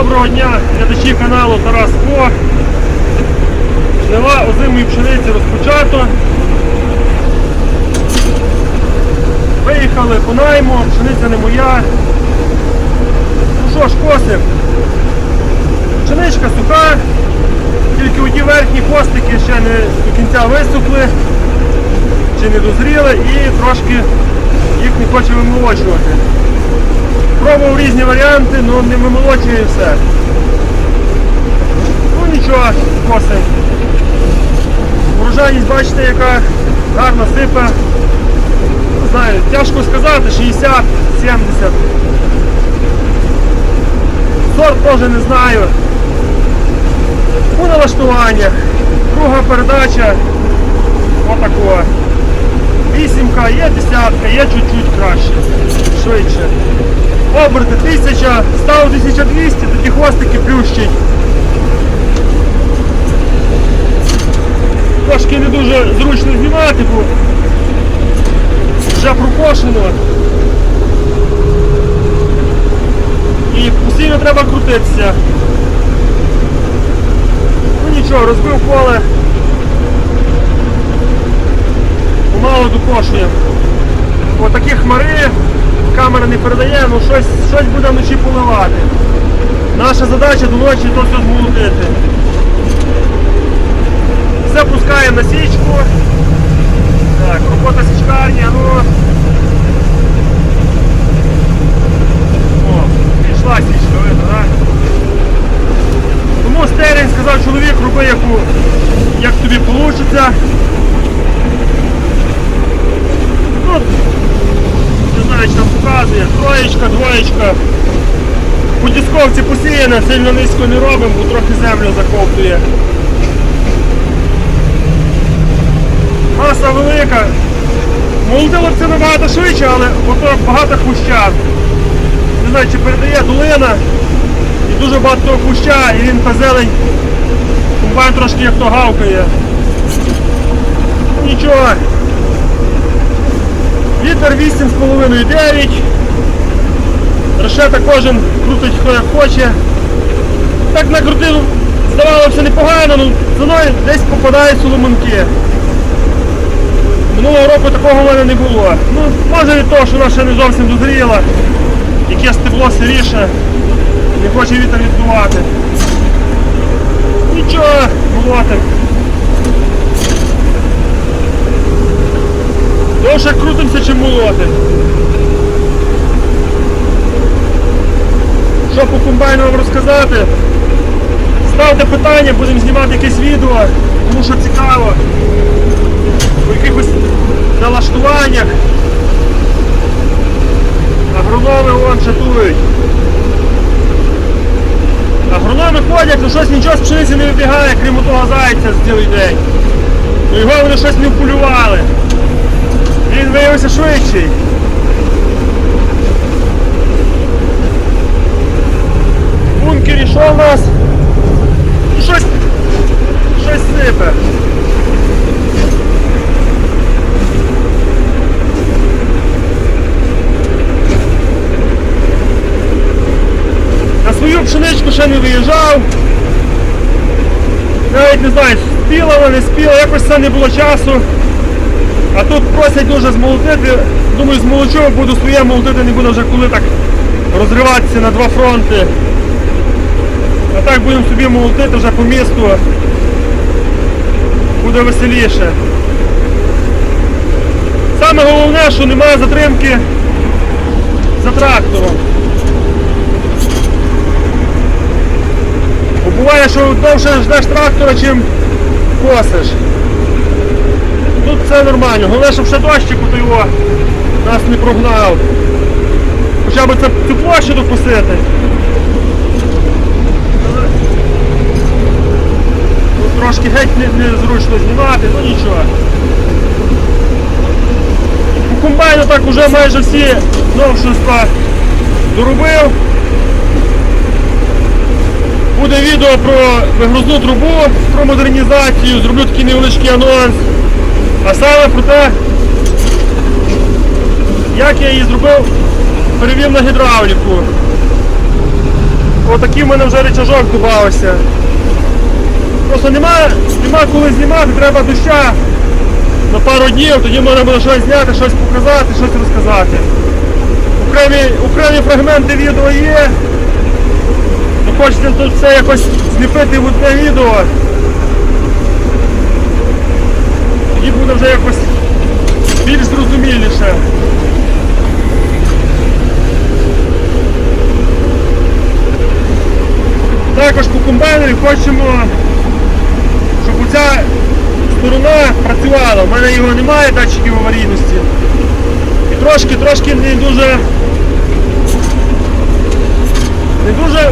Доброго дня, глядачі каналу Тарас Ко. Жнива озимої пшениці розпочато. Виїхали по найму, пшениця не моя. Ну що ж, косив. Пшеничка суха, тільки оті верхні хвостики ще не до кінця висохли, чи не дозріли і трошки їх не хоче вимолочувати. Пробував різні варіанти, але не вимолочує і все. Ну нічого, косим. Урожайність, бачите, яка гарна сипе. Не знаю, тяжко сказати, 60, 70. Сорт теж не знаю. У налаштуваннях. Друга передача. Отакова. Вісімка, є десятка, є чуть-чуть краще. Швидше. Оберти 1000, став 1200, тоді хвостики плющить. Трошки не дуже зручно знімати, бо вже прокошено. І постійно треба крутитися. Ну нічого, розбив поле. Помало докошує. Отакі хмари, камера не передає, ну щось, щось буде вночі поливати. Наша задача до ночі то все змолотити. Все пускаємо на січку. Так, робота січкарні, ну. О, пішла січка, видно, так? Тому стерень сказав чоловік, роби яку, як тобі вийде. Ну, не знаю, чи там показує. Троєчка, двоєчка. По дисковці посіяна, сильно низько не робимо, бо трохи землю заковтує. Маса велика. Молотило б це набагато швидше, але ото багато хуща. Не знаю, чи передає долина. І дуже багато хуща, і він та зелень. Комбайн трошки як то гавкає. Нічого. Літр 8,5-9. Решета кожен крутить хто як хоче. Так накрутив, здавалося непогано, але за мною десь попадають соломинки. Минулого року такого в мене не було. Ну, може від того, що вона ще не зовсім дозріла, яке стебло сиріше, не хоче вітер віддувати. Нічого, молотим. Довше крутимося, чим молоти. Що по комбайну вам розказати? Ставте питання, будемо знімати якесь відео, тому що цікаво. По якихось налаштуваннях. Агрономи вон шатують. Агрономи ходять, ну щось нічого з пшениці не вибігає, крім того зайця з цілий день. Ну його вони щось не вполювали. Він виявився швидший. В бункері що в нас? Ну, щось, щось. На свою пшеничку ще не виїжджав. Навіть не знаю, спіла вона, не спіла, якось це не було часу. А тут просять дуже змолотити. Думаю, змолочу, буду своє молотити, не буду вже коли так розриватися на два фронти. А так будемо собі молотити вже по місту. Буде веселіше. Саме головне, що немає затримки за трактором. Бо буває, що довше ждеш трактора, чим косиш. Тут все нормально. Головне, щоб ще дощику то його нас не прогнав. Хоча б цю площу допустити. Трошки геть не- незручно знімати, ну нічого. По комбайну так уже майже всі новшинства доробив. Буде відео про вигрузну трубу, про модернізацію, зроблю такий невеличкий анонс. А саме про те, як я її зробив, перевів на гідравліку. отакий в мене вже речажок додався. Просто нема, нема коли знімати, треба доща на пару днів, тоді можна буде щось зняти, щось показати, щось розказати. Окремі, окремі фрагменти відео є. Ну, хочеться тут все якось зліпити в одне відео. Тоді буде вже якось більш зрозуміліше. Також по комбайнові хочемо, оця сторона працювала. У мене його немає датчиків аварійності. І трошки, трошки не дуже. Не дуже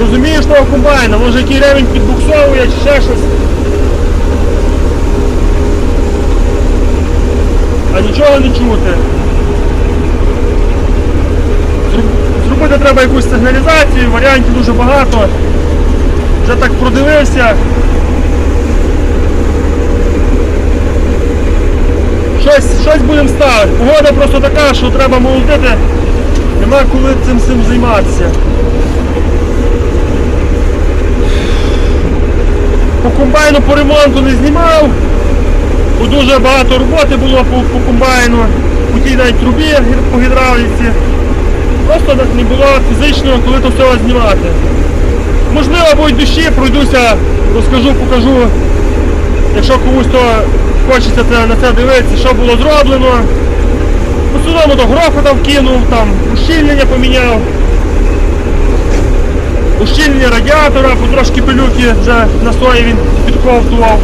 розумієш того комбайна, може який ревень підбуксовує чи ще щось. А нічого не чути. Зробити треба якусь сигналізацію, варіантів дуже багато. Вже так продивився. Щось, щось будемо ставити. Погода просто така, що треба молотити. Нема коли цим цим займатися. По комбайну по ремонту не знімав, бо дуже багато роботи було по, по комбайну, по тій навіть трубі по гідравліці. Просто не було фізичного, коли то все знімати. Можливо, будуть дощі, пройдуся, розкажу, покажу. Якщо комусь то хочеться це, на це дивитися, що було зроблено. По судому до грофа вкинув, там ущільнення поміняв. Ущільнення радіатора, бо трошки пилюки вже на сої він підковтував.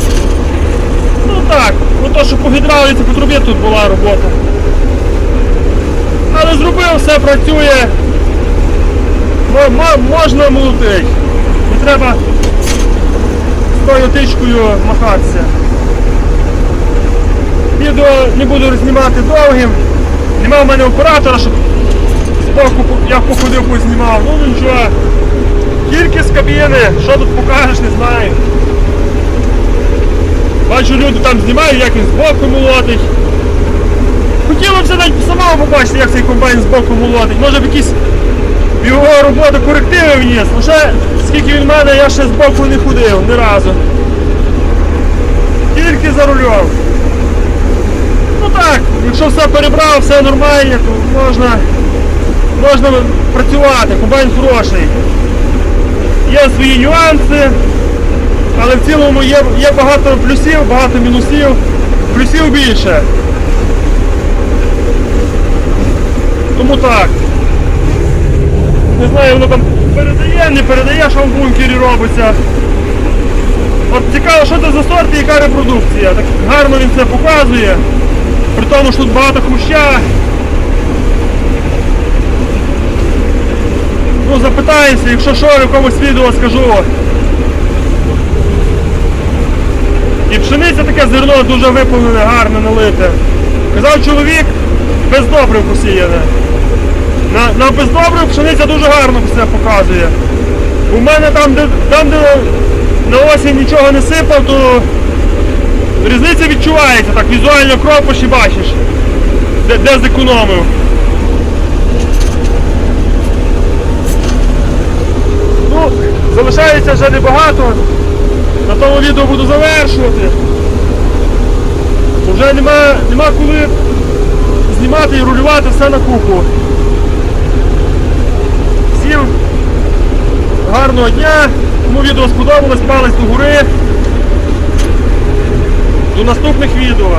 Ну так, то, що по гідравліці по трубі тут була робота. Але зробив, все працює. Мо- мо- можна молотить. Треба з тою тичкою махатися. Відео не буду знімати довгим. Нема в мене оператора, щоб збоку я походив, познімав. Ну нічого. Тільки з кабіни, що тут покажеш, не знаю. Бачу, люди там знімають, як він збоку молотить. Хотілося навіть самому побачити, як цей комбайн збоку молотить. Може б якісь його роботу корективи вніс. Ну ще скільки він мене, я ще збоку не ходив, ні разу. Тільки за рулем. Ну так, якщо все перебрав, все нормально, то можна, можна працювати, комбайн хороший. Є свої нюанси, але в цілому є, є багато плюсів, багато мінусів. Плюсів більше. Тому так. Не знаю, воно там передає, не передає, що в бункері робиться. От цікаво, що це за сорт і яка репродукція. Так гарно він це показує. При тому, що тут багато хруща. Ну, запитаюся, якщо що, в якомусь відео скажу. І пшениця таке зерно дуже виповнене, гарне, налите. Казав чоловік, без добрив посіяне. На, на бездобрив пшениця дуже гарно все показує. У мене там, де, там, де на осінь нічого не сипав, то різниця відчувається, так візуально кропощі бачиш, де, де зекономив. Ну, залишається вже небагато. На тому відео буду завершувати. Вже нема, нема коли знімати і рулювати все на купу. Всім гарного дня. Кому відео сподобалось, палець до гори. До наступних відео.